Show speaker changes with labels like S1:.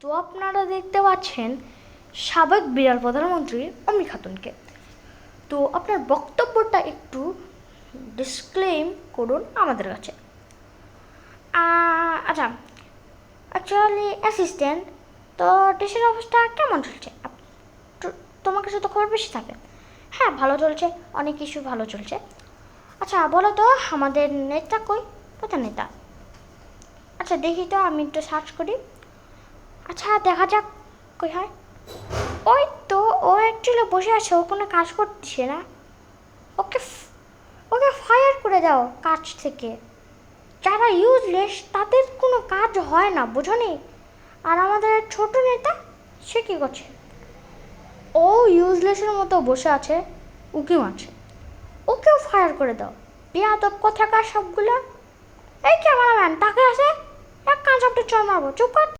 S1: তো আপনারা দেখতে পাচ্ছেন সাবেক বিরাট প্রধানমন্ত্রী অমি খাতুনকে। তো আপনার বক্তব্যটা একটু ডিসক্লেম করুন আমাদের কাছে। আচ্ছা অ্যাকচুয়ালি অ্যাসিস্ট্যান্ট তো দেশের অবস্থা কেমন চলছে? তোমার কাছে তো খবর বেশি থাকে। হ্যাঁ ভালো চলছে, অনেক কিছু ভালো চলছে। আচ্ছা বলো তো আমাদের নেতা কই? কোথায় নেতা। আচ্ছা দেখি তো, আমি একটু সার্চ করি। আচ্ছা দেখা যাক কই হয়। ওই তো, ও অ্যাকচুয়ালি বসে আছে, ও কোনো কাজ করছে না। ওকে ওকে ফায়ার করে দাও কাজ থেকে। যারা ইউজলেস তাদের কোনো কাজ হয় না, বুঝো নি? আর আমাদের ছোট নেতা, সে কী করছে? ও ইউজলেসের মতো বসে আছে উকি মারছে ওকেও ফায়ার করে দাও। বেয়াদব কোথাকার সবগুলো। এই ক্যামেরাম্যান তাকে আছে এক কাঁচ আপনি চল মারবো চুপ কর।